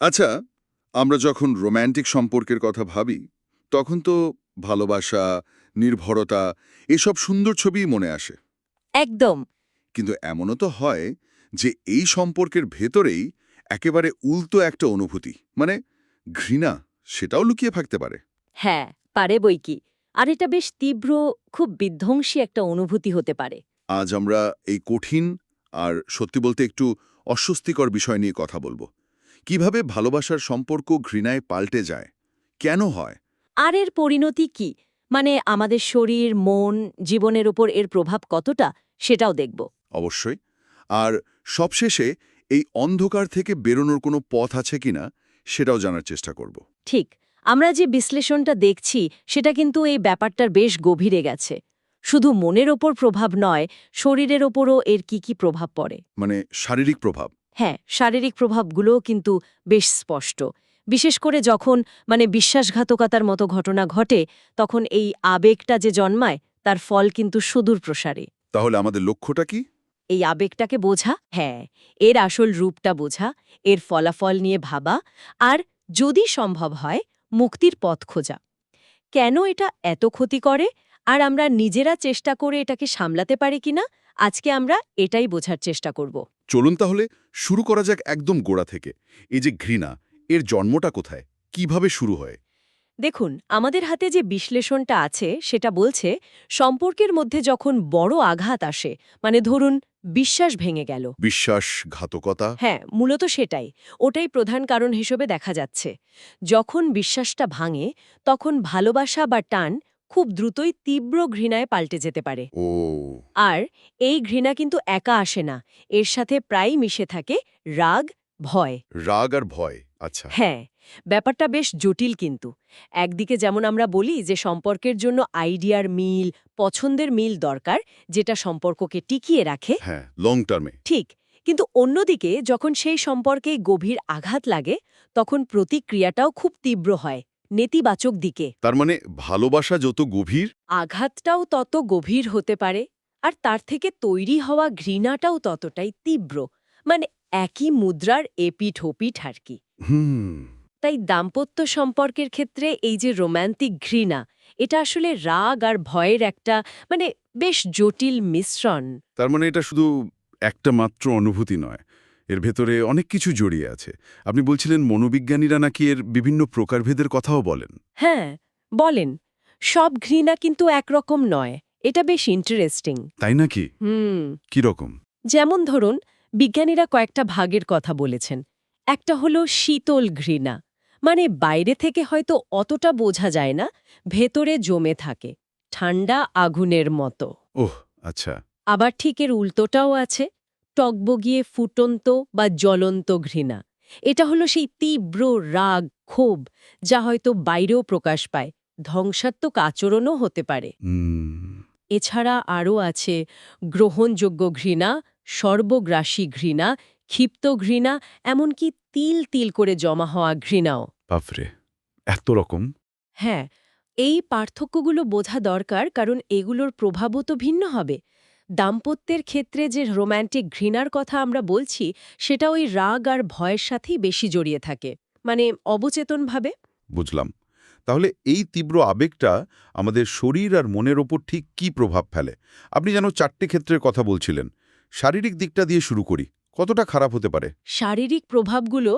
আচ্ছা আমরা যখন রোম্যান্টিক সম্পর্কের কথা ভাবি তখন তো ভালোবাসা নির্ভরতা এসব সুন্দর ছবিই মনে আসে। একদম। কিন্তু এমনও তো হয় যে এই সম্পর্কের ভেতরেই একেবারে উল্টো একটা অনুভূতি মানে ঘৃণা সেটাও লুকিয়ে থাকতে পারে। হ্যাঁ পারে বই কি। আর এটা বেশ তীব্র খুব বিধ্বংসী একটা অনুভূতি হতে পারে। আজ আমরা এই কঠিন আর সত্যি বলতে একটু অস্বস্তিকর বিষয় নিয়ে কথা বলব। কীভাবে ভালোবাসার সম্পর্ক ঘৃণায় পাল্টে যায়? কেন হয়? আর এর পরিণতি কি? মানে আমাদের শরীর মন জীবনের উপর এর প্রভাব কতটা সেটাও দেখব। অবশ্যই। আর সবশেষে এই অন্ধকার থেকে বেরোনোর কোনো পথ আছে কিনা সেটাও জানার চেষ্টা করব। ঠিক। আমরা যে বিশ্লেষণটা দেখছি সেটা কিন্তু এই ব্যাপারটার বেশ গভীরে গেছে। শুধু মনের ওপর প্রভাব নয় শরীরের ওপরও এর কি কি প্রভাব পড়ে? মানে শারীরিক প্রভাব। হ্যাঁ শারীরিক প্রভাবগুলোও কিন্তু বেশ স্পষ্ট। বিশেষ করে যখন মানে বিশ্বাসঘাতকতার মতো ঘটনা ঘটে তখন এই আবেগটা যে জন্মায় তার ফল কিন্তু সুদূর প্রসারে। তাহলে আমাদের লক্ষ্যটা কি? এই আবেগটাকে বোঝা হ্যাঁ এর আসল রূপটা বোঝা এর ফলাফল নিয়ে ভাবা আর যদি সম্ভব হয় মুক্তির পথ খোঁজা। কেন এটা এত ক্ষতি করে আর আমরা নিজেরা চেষ্টা করে এটাকে সামলাতে পারি কিনা আজকে আমরা এটাই বোঝার চেষ্টা করব। চলুন তাহলে শুরু করা যাক একদম গোড়া থেকে। এই যে ঘৃণা এর জন্মটা কোথায়? কীভাবে শুরু হয়? দেখুন আমাদের হাতে যে বিশ্লেষণটা আছে সেটা বলছে সম্পর্কের মধ্যে যখন বড় আঘাত আসে মানে ধরুন বিশ্বাস ভেঙে গেল। বিশ্বাসঘাতকতা? হ্যাঁ মূলত সেটাই। ওটাই প্রধান কারণ হিসেবে দেখা যাচ্ছে। যখন বিশ্বাসটা ভাঙে তখন ভালোবাসা বা টান খুব দ্রুতই তীব্র ঘৃণায় পাল্টে যেতে পারে। আর এই ঘৃণা কিন্তু একা আসে না এর সাথে প্রায়ই মিশে থাকে রাগ ভয়। রাগ আর ভয় আচ্ছা। হ্যাঁ ব্যাপারটা বেশ জটিল কিন্তু। একদিকে যেমন আমরা বলি যে সম্পর্কের জন্য আইডিয়ার মিল পছন্দের মিল দরকার যেটা সম্পর্ককে টিকিয়ে রাখে। হ্যাঁ লং টার্মে ঠিক কিন্তু অন্যদিকে যখন সেই সম্পর্কে গভীর আঘাত লাগে তখন প্রতিক্রিয়াটাও খুব তীব্র হয়। নেতিবাচক দিকে। তার মানে ভালোবাসা যত গভীর আঘাতটাও তত গভীর হতে পারে আর তার থেকে তৈরি হওয়া ঘৃণাটাও ততটাই তীব্র মানে একই মুদ্রার এপিঠ ওপিঠ আর কি। তাই দাম্পত্য সম্পর্কের ক্ষেত্রে এই যে রোম্যান্টিক ঘৃণা এটা আসলে রাগ আর ভয়ের একটা মানে বেশ জটিল মিশ্রণ। তার মানে এটা শুধু একটা মাত্র অনুভূতি নয় এর ভেতরে অনেক কিছু জড়িয়ে আছে। আপনি বলছিলেন মনোবিজ্ঞানীরা নাকি এর বিভিন্ন প্রকারভেদের কথাও বলেন। হ্যাঁ বলেন। সব ঘৃণা কিন্তু একরকম নয় এটা বেশ ইন্টারেস্টিং তাই নাকি? হুম। কি রকম? যেমন ধরুন বিজ্ঞানীরা কয়েকটা ভাগের কথা বলেছেন। একটা হলো শীতল ঘৃণা মানে বাইরে থেকে হয়তো অতটা বোঝা যায় না ভেতরে জমে থাকে ঠান্ডা আগুনের মতো। ওহ আচ্ছা। আবার ঠিক এর উল্টোটাও আছে টকবগিয়ে ফুটন্ত বা জ্বলন্ত ঘৃণা। এটা হলো সেই তীব্র রাগ ক্ষোভ যা হয়তো বাইরেও প্রকাশ পায়। ধ্বংসাত্মক আচরণও হতে পারে। এছাড়া আরও আছে গ্রহণযোগ্য ঘৃণা সর্বগ্রাসী ঘৃণা ক্ষিপ্ত ঘৃণা এমনকি তিল তিল করে জমা হওয়া ঘৃণাও। বাপরে এত রকম? হ্যাঁ এই পার্থক্যগুলো বোঝা দরকার কারণ এগুলোর প্রভাবও তো ভিন্ন হবে। দাম্পত্যের ক্ষেত্রে যে রোম্যান্টিক ঘৃণার কথা আমরা বলছি সেটা ওই রাগ আর ভয়ের সাথেই বেশি জড়িয়ে থাকে। মানে অবচেতনভাবে? বুঝলাম। তাহলে এই তীব্র আবেগটা আমাদের শরীর আর মনের ওপর ঠিক কি প্রভাব ফেলে? আপনি যেন চারটে ক্ষেত্রের কথা বলছিলেন। শারীরিক দিকটা দিয়ে শুরু করি। কতটা খারাপ হতে পারে? শারীরিক প্রভাবগুলো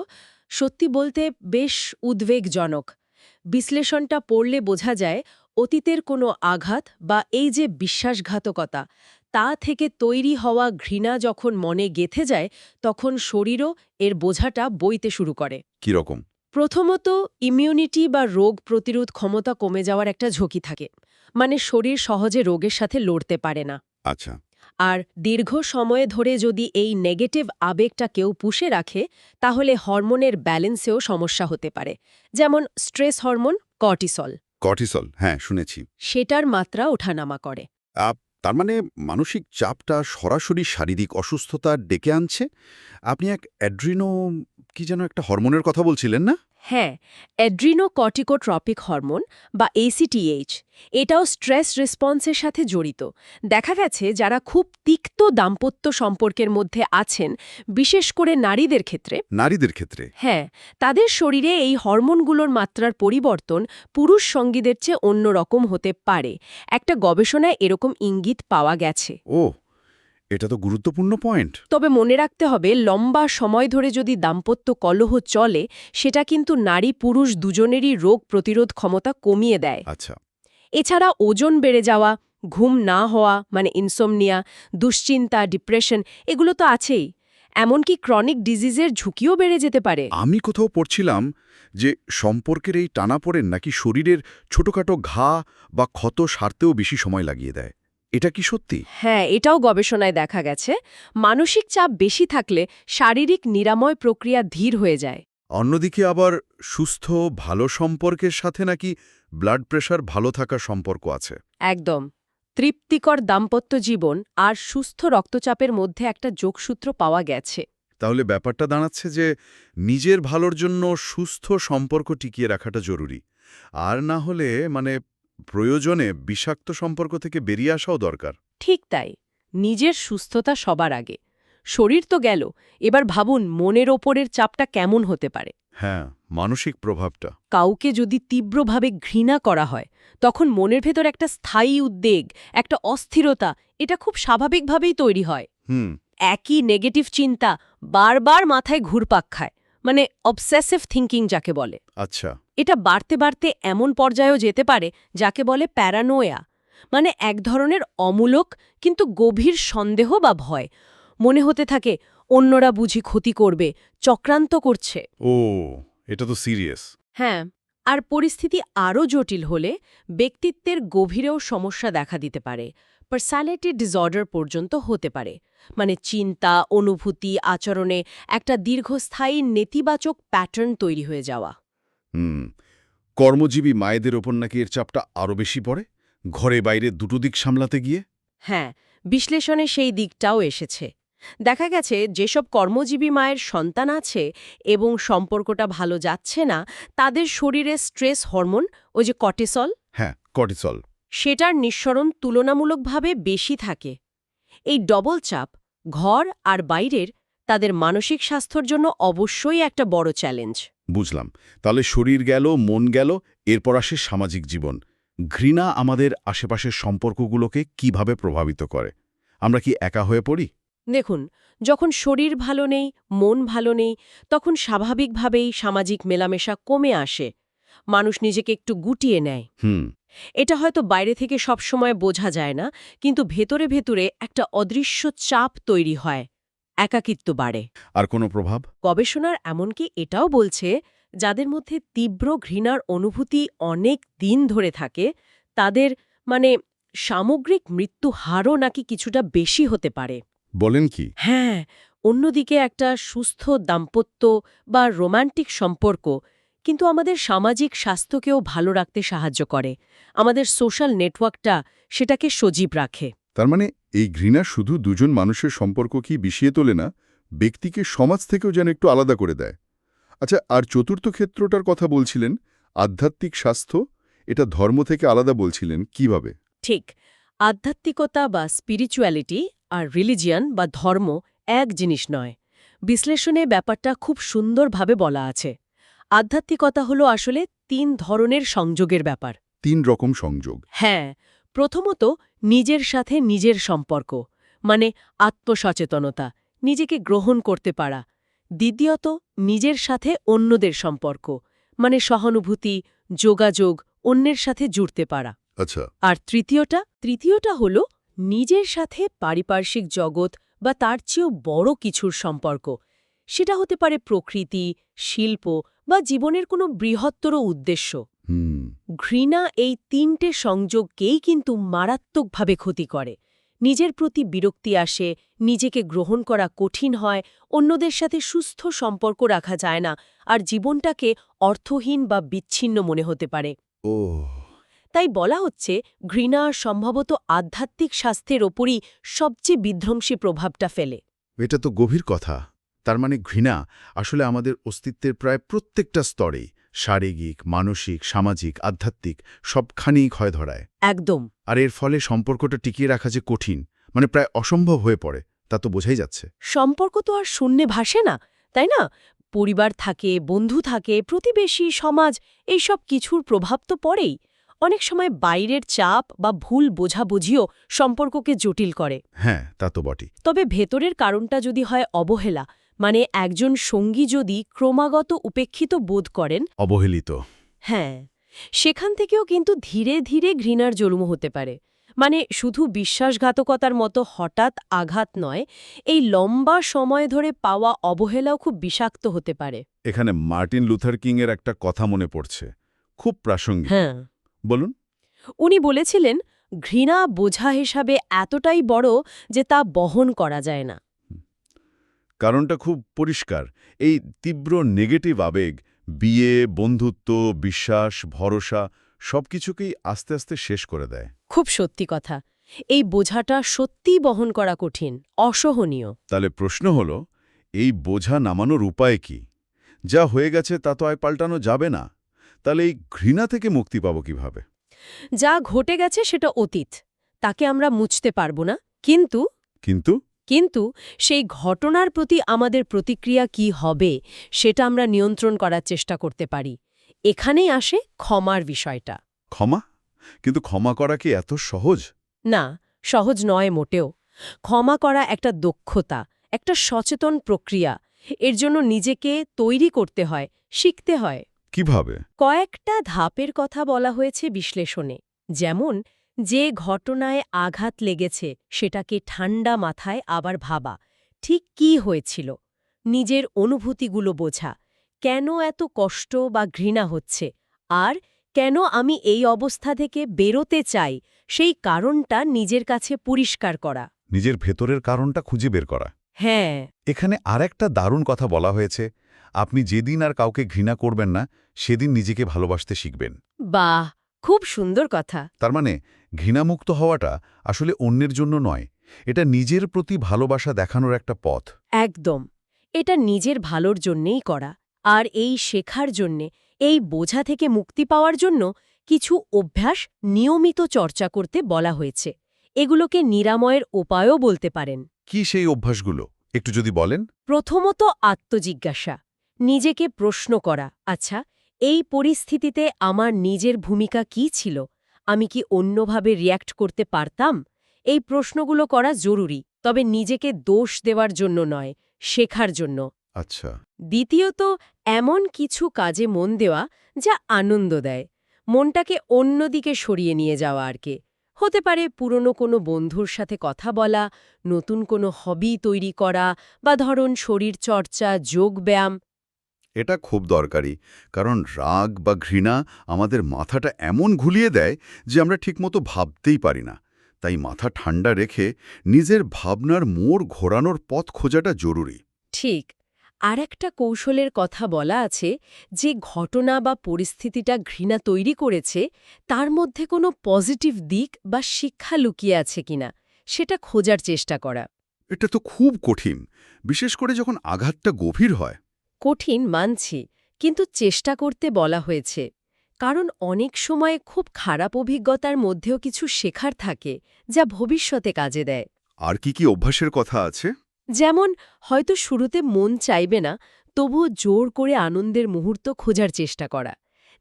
সত্যি বলতে বেশ উদ্বেগজনক। বিশ্লেষণটা পড়লে বোঝা যায় অতীতের কোনো আঘাত বা এই যে বিশ্বাসঘাতকতা তা থেকে তৈরি হওয়া ঘৃণা যখন মনে গেথে যায় তখন শরীরও এর বোঝাটা বইতে শুরু করে। কি রকম? প্রথমত ইমিউনিটি বা রোগ প্রতিরোধ ক্ষমতা কমে যাওয়ার একটা ঝুঁকি থাকে। মানে শরীর সহজে রোগের সাথে লড়তে পারে না। আচ্ছা। আর দীর্ঘ সময়ে ধরে যদি এই নেগেটিভ আবেগটা কেউ পুষে রাখে তাহলে হরমোনের ব্যালেন্সেও সমস্যা হতে পারে। যেমন স্ট্রেস হরমোন কর্টিসল। কর্টিসল হ্যাঁ শুনেছি। সেটার মাত্রা ওঠানামা করে। তার মানে মানসিক চাপটা সরাসরি শারীরিক অসুস্থতা ডেকে আনছে? আপনি এক অ্যাড্রিনো কি যেন একটা হরমোনের কথা বলছিলেন না? হ্যাঁ অ্যাড্রিনোকর্টিকোট্রপিক হরমোন বা এসিটিএইচ এটাও স্ট্রেস রেসপন্সের সাথে জড়িত। দেখা গেছে যারা খুব তিক্ত দাম্পত্য সম্পর্কের মধ্যে আছেন বিশেষ করে নারীদের ক্ষেত্রে নারীদের ক্ষেত্রে? হ্যাঁ তাদের শরীরে এই হরমোনগুলোর মাত্রার পরিবর্তন পুরুষ সঙ্গীদের চেয়ে অন্যরকম হতে পারে। একটা গবেষণায় এরকম ইঙ্গিত পাওয়া গেছে। ও এটা তো গুরুত্বপূর্ণ পয়েন্ট তবে মনে রাখতে হবে লম্বা সময় ধরে যদি দাম্পত্য কলহ চলে সেটা কিন্তু নারী পুরুষ দুজনেরই রোগ প্রতিরোধ ক্ষমতা কমিয়ে দেয়। আচ্ছা। এছাড়া ওজন বেড়ে যাওয়া ঘুম না হওয়া মানে ইনসোমনিয়া দুশ্চিন্তা ডিপ্রেশন এগুলো তো আছেই। এমনকি ক্রনিক ডিজিজের ঝুঁকিও বেড়ে যেতে পারে। আমি কোথাও পড়ছিলাম যে সম্পর্কের এই টানাপোড়েন নাকি শরীরের ছোটখাটো ঘা বা ক্ষত সারতেও বেশি সময় লাগিয়ে দেয়। এটা কি সত্যি? হ্যাঁ এটাও গবেষণায় দেখা গেছে। মানসিক চাপ বেশি থাকলে শারীরিক নিরাময় প্রক্রিয়া ধীর হয়ে যায়। অন্যদিকে আবার সুস্থ ভালো সম্পর্কের সাথে নাকি ব্লাড প্রেশার ভালো থাকার সম্পর্ক আছে? একদম। তৃপ্তিকর দাম্পত্য জীবন আর সুস্থ রক্তচাপের মধ্যে একটা যোগসূত্র পাওয়া গেছে। তাহলে ব্যাপারটা দাঁড়াচ্ছে যে নিজের ভালোর জন্য সুস্থ সম্পর্ক টিকিয়ে রাখাটা জরুরি। আর না হলে মানে প্রয়োজনে বিষাক্ত সম্পর্ক থেকে বেরিয়ে আসাও দরকার। ঠিক তাই। নিজের সুস্থতা সবার আগে। শরীর তো গেল এবার ভাবুন মনের ওপরের চাপটা কেমন হতে পারে। হ্যাঁ মানসিক প্রভাবটা। কাউকে যদি তীব্রভাবে ঘৃণা করা হয় তখন মনের ভেতর একটা স্থায়ী উদ্বেগ একটা অস্থিরতা এটা খুব স্বাভাবিকভাবেই তৈরি হয়। হুম। একই নেগেটিভ চিন্তা বারবার মাথায় ঘুরপাক খায় মানে অবসেসিভ থিঙ্কিং যাকে বলে। আচ্ছা। এটা বাড়তে বাড়তে এমন পর্যায়েও যেতে পারে যাকে বলে প্যারানোয়া। মানে এক ধরনের অমূলক কিন্তু গভীর সন্দেহ বা ভয়। মনে হতে থাকে অন্যরা বুঝি ক্ষতি করবে চক্রান্ত করছে। ও এটা তো সিরিয়াস। হ্যাঁ আর পরিস্থিতি আরও জটিল হলে ব্যক্তিত্বের গভীরেও সমস্যা দেখা দিতে পারে। পার্সালিটি ডিসঅর্ডার পর্যন্ত হতে পারে। মানে চিন্তা অনুভূতি আচরণে একটা দীর্ঘস্থায়ী নেতিবাচক প্যাটার্ন তৈরি হয়ে যাওয়া। হুম কর্মজীবী মায়েদের ওপর নাকি এর চাপটা আরও বেশি পড়ে? ঘরে বাইরে দুটো দিক সামলাতে গিয়ে? হ্যাঁ বিশ্লেষণে সেই দিকটাও এসেছে। দেখা গেছে যেসব কর্মজীবী মায়ের সন্তান আছে এবং সম্পর্কটা ভালো যাচ্ছে না তাদের শরীরে স্ট্রেস হরমোন ওই যে কটেসল হ্যাঁ কটেসল সেটার নিঃসরণ তুলনামূলকভাবে বেশি থাকে। এই ডবল চাপ ঘর আর বাইরের তাদের মানসিক স্বাস্থ্যর জন্য অবশ্যই একটা বড় চ্যালেঞ্জ বুঝলাম। তাহলে শরীর গেল মন গেল এরপর আসে সামাজিক জীবন। ঘৃণা আমাদের আশেপাশের সম্পর্কগুলোকে কীভাবে প্রভাবিত করে? আমরা কি একা হয়ে পড়ি? দেখুন যখন শরীর ভালো নেই মন ভালো নেই তখন স্বাভাবিকভাবেই সামাজিক মেলামেশা কমে আসে। মানুষ নিজেকে একটু গুটিয়ে নেয়। হুম। এটা হয়তো বাইরে থেকে সবসময় বোঝা যায় না কিন্তু ভেতরে ভেতরে একটা অদৃশ্য চাপ তৈরি হয়। একাকিত্ব বাড়ে। আর কোনো প্রভাব? গবেষণার এমনকি এটাও বলছে যাদের মধ্যে তীব্র ঘৃণার অনুভূতি অনেক দিন ধরে থাকে তাদের মানে সামগ্রিক মৃত্যু হারও নাকি কিছুটা বেশি হতে পারে। বলেন কি? হ্যাঁ অন্যদিকে একটা সুস্থ দাম্পত্য বা রোমান্টিক সম্পর্ক কিন্তু আমাদের সামাজিক স্বাস্থ্যকেও ভালো রাখতে সাহায্য করে। আমাদের সোশ্যাল নেটওয়ার্কটা সেটাকে সজীব রাখে। তার মানে এই ঘৃণা শুধু দুজন মানুষের সম্পর্ক কি বিষিয়ে তোলে না ব্যক্তিকে সমাজ থেকেও যেন একটু আলাদা করে দেয়। আচ্ছা আর চতুর্থ ক্ষেত্রটার কথা বলছিলেন আধ্যাত্মিক স্বাস্থ্য? এটা ধর্ম থেকে আলাদা বলছিলেন কীভাবে? ঠিক আধ্যাত্মিকতা বা স্পিরিচুয়ালিটি আর রিলিজিয়ান বা ধর্ম এক জিনিস নয়। বিশ্লেষণে ব্যাপারটা খুব সুন্দরভাবে বলা আছে। আধ্যাত্মিকতা হলো আসলে তিন ধরনের সংযোগের ব্যাপার। তিন রকম সংযোগ। হ্যাঁ প্রথমত নিজের সাথে নিজের সম্পর্ক মানে আত্মসচেতনতা নিজেকে গ্রহণ করতে পারা। দ্বিতীয়ত নিজের সাথে অন্যদের সম্পর্ক মানে সহানুভূতি যোগাযোগ অন্যের সাথে জুড়তে পারা। আচ্ছা। আর তৃতীয়টা তৃতীয়টা হল নিজের সাথে পারিপার্শ্বিক জগৎ বা তার চেয়েও বড় কিছুর সম্পর্ক। সেটা হতে পারে প্রকৃতি শিল্প বা জীবনের কোনো বৃহত্তর উদ্দেশ্য। ঘৃণা এই তিনটে সংযোগকেই কিন্তু মারাত্মকভাবে ক্ষতি করে। নিজের প্রতি বিরক্তি আসে নিজেকে গ্রহণ করা কঠিন হয় অন্যদের সাথে সুস্থ সম্পর্ক রাখা যায় না আর জীবনটাকে অর্থহীন বা বিচ্ছিন্ন মনে হতে পারে। ও তাই বলা হচ্ছে ঘৃণা সম্ভবত আধ্যাত্মিক স্বাস্থ্যের ওপরই সবচেয়ে বিধ্বংসী প্রভাবটা ফেলে। এটা তো গভীর কথা। তার মানে ঘৃণা আসলে আমাদের অস্তিত্বের প্রায় প্রত্যেকটা স্তরেই। শারীরিক মানসিক সামাজিক আধ্যাত্মিক সবখানেই ক্ষয় ধরায়। একদম। আর এর ফলে সম্পর্কটা টিকিয়ে রাখা যে কঠিন মানে প্রায় অসম্ভব হয়ে পড়ে তা তো বোঝাই যাচ্ছে। সম্পর্ক তো আর শূন্যে ভাসে না তাই না? পরিবার থাকে বন্ধু থাকে প্রতিবেশী সমাজ এইসব কিছুর প্রভাব তো পড়েই। অনেক সময় বাইরের চাপ বা ভুল বোঝাবুঝিও সম্পর্ককে জটিল করে। হ্যাঁ তা তো বটেই। তবে ভেতরের কারণটা যদি হয় অবহেলা মানে একজন সঙ্গী যদি ক্রমাগত উপেক্ষিত বোধ করেন অবহেলিত। হ্যাঁ সেখান থেকেও কিন্তু ধীরে ধীরে ঘৃণার জন্ম হতে পারে। মানে শুধু বিশ্বাসঘাতকতার মতো হঠাৎ আঘাত নয় এই লম্বা সময় ধরে পাওয়া অবহেলাও খুব বিষাক্ত হতে পারে। এখানে মার্টিন লুথার কিংয়ের একটা কথা মনে পড়ছে খুব প্রাসঙ্গিক। হ্যাঁ। বলুন। উনি বলেছিলেন ঘৃণা বোঝা হিসাবে এতটাই বড় যে তা বহন করা যায় না। কারণটা খুব পরিষ্কার। এই তীব্র নেগেটিভ আবেগ বিয়ে বন্ধুত্ব বিশ্বাস ভরসা সবকিছুকেই আস্তে আস্তে শেষ করে দেয়। খুব সত্যি কথা। এই বোঝাটা সত্যিই বহন করা কঠিন অসহনীয়। তাহলে প্রশ্ন হল এই বোঝা নামানোর উপায় কি? যা হয়ে গেছে তা তো আয় পাল্টানো যাবে না। তাহলে এই ঘৃণা থেকে মুক্তি পাব কীভাবে? যা ঘটে গেছে সেটা অতীত। তাকে আমরা মুছতে পারব না কিন্তু কিন্তু কিন্তু সেই ঘটনার প্রতি আমাদের প্রতিক্রিয়া কি হবে সেটা আমরা নিয়ন্ত্রণ করার চেষ্টা করতে পারি। এখানেই আসে ক্ষমার বিষয়টা। ক্ষমা? কিন্তু ক্ষমা করা কি এত সহজ? না সহজ নয় মোটেও। ক্ষমা করা একটা দক্ষতা একটা সচেতন প্রক্রিয়া। এর জন্য নিজেকে তৈরি করতে হয় শিখতে হয়। কীভাবে? কয়েকটা ধাপের কথা বলা হয়েছে বিশ্লেষণে। যেমন যে ঘটনায় আঘাত লেগেছে সেটাকে ঠান্ডা মাথায় আবার ভাবা। ঠিক কি হয়েছিল? নিজের অনুভূতিগুলো বোঝা। কেন এত কষ্ট বা ঘৃণা হচ্ছে? আর কেন আমি এই অবস্থা থেকে বেরোতে চাই? সেই কারণটা নিজের কাছে পরিষ্কার করা। নিজের ভেতরের কারণটা খুঁজে বের করা। হ্যাঁ। এখানে আরেকটা দারুণ কথা বলা হয়েছে। আপনি যেদিন আর কাউকে ঘৃণা করবেন না সেদিন নিজেকে ভালোবাসতে শিখবেন। বাহ! খুব সুন্দর কথা। তার মানে ঘৃণামুক্ত হওয়াটা আসলে অন্যের জন্য নয় এটা নিজের প্রতি ভালোবাসা দেখানোর একটা পথ। একদম এটা নিজের ভালোর জন্যেই করা আর এই শেখার জন্যে এই বোঝা থেকে মুক্তি পাওয়ার জন্য কিছু অভ্যাস নিয়মিত চর্চা করতে বলা হয়েছে এগুলোকে নিরাময়ের উপায়ও বলতে পারেন। কি সেই অভ্যাসগুলো একটু যদি বলেন? প্রথমত আত্মজিজ্ঞাসা নিজেকে প্রশ্ন করা আচ্ছা এই পরিস্থিতিতে আমার নিজের ভূমিকা কি ছিল? আমি কি অন্যভাবে রিয়্যাক্ট করতে পারতাম? এই প্রশ্নগুলো করা জরুরি তবে নিজেকে দোষ দেওয়ার জন্য নয় শেখার জন্য। আচ্ছা। দ্বিতীয়ত এমন কিছু কাজে মন দেওয়া যা আনন্দ দেয়। মনটাকে অন্যদিকে সরিয়ে নিয়ে যাওয়া আর কি। হতে পারে পুরনো কোনো বন্ধুর সাথে কথা বলা নতুন কোনো হবি তৈরি করা বা ধরুন শরীর চর্চা যোগব্যায়াম এটা খুব দরকারি কারণ রাগ বা ঘৃণা আমাদের মাথাটা এমন ঘুলিয়ে দেয় যে আমরা ঠিকমতো ভাবতেই পারি না। তাই মাথা ঠান্ডা রেখে নিজের ভাবনার মোড় ঘোরানোর পথ খোঁজাটা জরুরি। ঠিক। আর একটা কৌশলের কথা বলা আছে যে ঘটনা বা পরিস্থিতিটা ঘৃণা তৈরি করেছে তার মধ্যে কোনো পজিটিভ দিক বা শিক্ষা লুকিয়ে আছে কিনা সেটা খোঁজার চেষ্টা করা। এটা তো খুব কঠিন বিশেষ করে যখন আঘাতটা গভীর হয়। কঠিন মানছি কিন্তু চেষ্টা করতে বলা হয়েছে। কারণ অনেক সময় খুব খারাপ অভিজ্ঞতার মধ্যেও কিছু শেখার থাকে যা ভবিষ্যতে কাজে দেয়। আর কি কি অভ্যাসের কথা আছে? যেমন হয়তো শুরুতে মন চাইবে না তবুও জোর করে আনন্দের মুহূর্ত খোঁজার চেষ্টা করা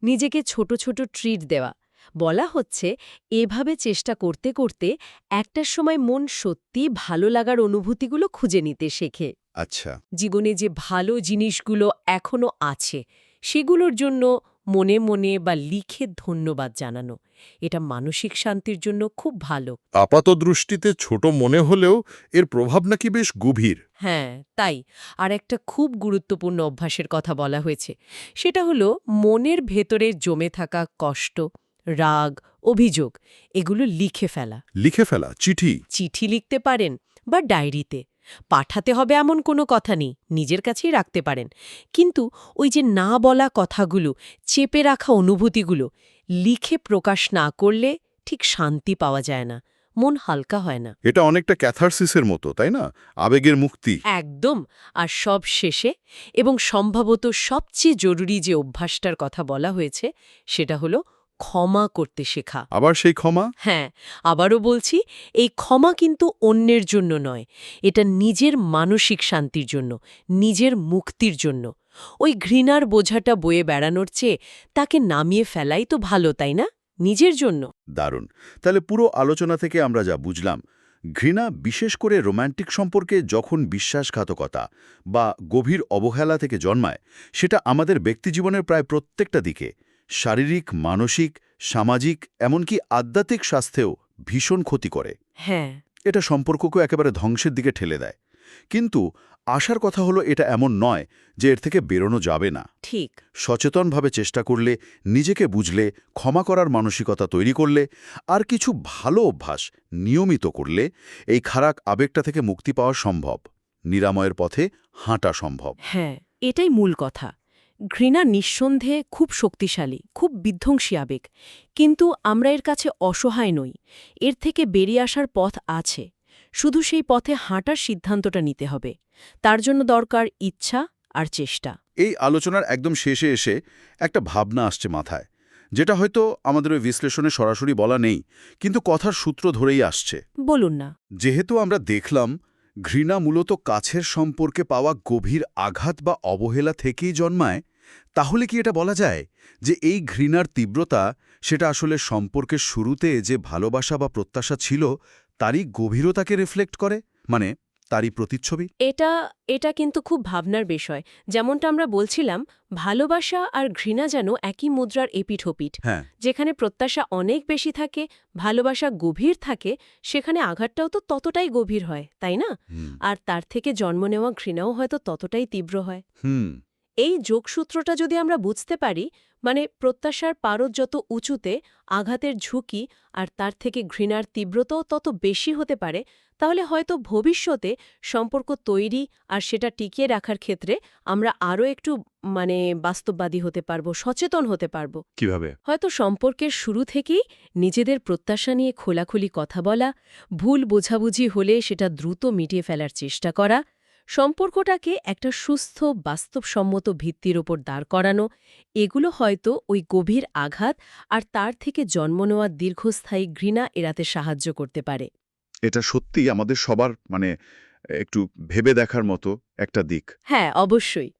নিজেকে ছোট ছোট ট্রিট দেওয়া। বলা হচ্ছে এভাবে চেষ্টা করতে করতে একটার সময় মন সত্যি ভালো লাগার অনুভূতিগুলো খুঁজে নিতে শেখে। আচ্ছা। জীবনে যে ভালো জিনিসগুলো এখনও আছে সেগুলোর জন্য মনে মনে বা লিখে ধন্যবাদ জানানো। এটা মানসিক শান্তির জন্য খুব ভালো। আপাত দৃষ্টিতে ছোট মনে হলেও এর প্রভাব নাকি বেশ গভীর। হ্যাঁ তাই। আর একটা খুব গুরুত্বপূর্ণ অভ্যাসের কথা বলা হয়েছে। সেটা হলো মনের ভেতরে জমে থাকা কষ্ট রাগ অভিযোগ এগুলো লিখে ফেলা। লিখে ফেলা চিঠি। চিঠি লিখতে পারেন বা ডায়েরিতে। পাঠাতে হবে এমন কোনো কথা নেই নিজের কাছেই রাখতে পারেন। কিন্তু ওই যে না বলা কথাগুলো চেপে রাখা অনুভূতিগুলো লিখে প্রকাশ না করলে ঠিক শান্তি পাওয়া যায় না মন হালকা হয় না। এটা অনেকটা ক্যাথারসিসের মতো তাই না? আবেগের মুক্তি। একদম আর সব শেষে এবং সম্ভবত সবচেয়ে জরুরি যে অভ্যাসটার কথা বলা হয়েছে সেটা হলো ক্ষমা করতে শেখা। আবার সেই ক্ষমা? হ্যাঁ আবারও বলছি এই ক্ষমা কিন্তু অন্যের জন্য নয় এটা নিজের মানসিক শান্তির জন্য নিজের মুক্তির জন্য। ওই ঘৃণার বোঝাটা বয়ে বেড়ানোর চেয়ে তাকে নামিয়ে ফেলাই তো ভালো তাই না? নিজের জন্য। দারুণ। তাহলে পুরো আলোচনা থেকে আমরা যা বুঝলাম ঘৃণা বিশেষ করে রোম্যান্টিক সম্পর্কে যখন বিশ্বাসঘাতকতা বা গভীর অবহেলা থেকে জন্মায় সেটা আমাদের ব্যক্তিজীবনের প্রায় প্রত্যেকটা দিকে। শারীরিক মানসিক সামাজিক এমনকি আধ্যাত্মিক স্বাস্থ্যেও ভীষণ ক্ষতি করে। হ্যাঁ। এটা সম্পর্ককে একেবারে ধ্বংসের দিকে ঠেলে দেয়। কিন্তু আশার কথা হলো এটা এমন নয় যে এর থেকে বেরোনো যাবে না। ঠিক। সচেতনভাবে চেষ্টা করলে নিজেকে বুঝলে ক্ষমা করার মানসিকতা তৈরি করলে আর কিছু ভালো অভ্যাস নিয়মিত করলে এই খারাপ আবেগটা থেকে মুক্তি পাওয়া সম্ভব। নিরাময়ের পথে হাঁটা সম্ভব। হ্যাঁ এটাই মূল কথা। ঘৃণা নিঃসন্দেহে খুব শক্তিশালী খুব বিধ্বংসী আবেগ। কিন্তু আমরা এর কাছে অসহায় নই এর থেকে বেরিয়ে আসার পথ আছে। শুধু সেই পথে হাঁটার সিদ্ধান্তটা নিতে হবে। তার জন্য দরকার ইচ্ছা আর চেষ্টা। এই আলোচনার একদম শেষে এসে একটা ভাবনা আসছে মাথায় যেটা হয়তো আমাদের ওই বিশ্লেষণে সরাসরি বলা নেই কিন্তু কথার সূত্র ধরেই আসছে। বলুন না। যেহেতু আমরা দেখলাম ঘৃণা মূলত কাছের সম্পর্কে পাওয়া গভীর আঘাত বা অবহেলা থেকেই জন্মায় তাহলে কি এটা বলা যায় যে এই ঘৃণার তীব্রতা সেটা আসলে সম্পর্কের শুরুতে যে ভালোবাসা বা প্রত্যাশা ছিল তারই গভীরতাকে রিফ্লেক্ট করে? মানে তারই প্রতিচ্ছবি? এটা এটা কিন্তু খুব ভাবনার বিষয়। যেমনটা আমরা বলছিলাম ভালোবাসা আর ঘৃণা যেন একই মুদ্রার এপিঠোপিঠ হ্যাঁ। যেখানে প্রত্যাশা অনেক বেশি থাকে ভালোবাসা গভীর থাকে সেখানে আঘাতটাও তো ততটাই গভীর হয় তাই না? আর তার থেকে জন্ম নেওয়া ঘৃণাও হয়তো ততটাই তীব্র হয়। হুম। এই যোগসূত্রটা যদি আমরা বুঝতে পারি মানে প্রত্যাশার পারদ যত উঁচুতে আঘাতের ঝুঁকি আর তার থেকে ঘৃণার তীব্রতাও তত বেশি হতে পারে তাহলে হয়তো ভবিষ্যতে সম্পর্ক তৈরি আর সেটা টিকিয়ে রাখার ক্ষেত্রে আমরা আরও একটু মানে বাস্তববাদী হতে পারব সচেতন হতে পারব। কীভাবে? হয়তো সম্পর্কের শুরু থেকেই নিজেদের প্রত্যাশা নিয়ে খোলাখুলি কথা বলা ভুল বোঝাবুঝি হলে সেটা দ্রুত মিটিয়ে ফেলার চেষ্টা করা সম্পর্কটাকে একটা সুস্থ বাস্তবসম্মত ভিত্তির ওপর দাঁড় করানো এগুলো হয়তো ওই গভীর আঘাত আর তার থেকে জন্ম নেওয়া দীর্ঘস্থায়ী ঘৃণা এড়াতে সাহায্য করতে পারে। এটা সত্যি আমাদের সবার মানে একটু ভেবে দেখার মতো একটা দিক। হ্যাঁ অবশ্যই।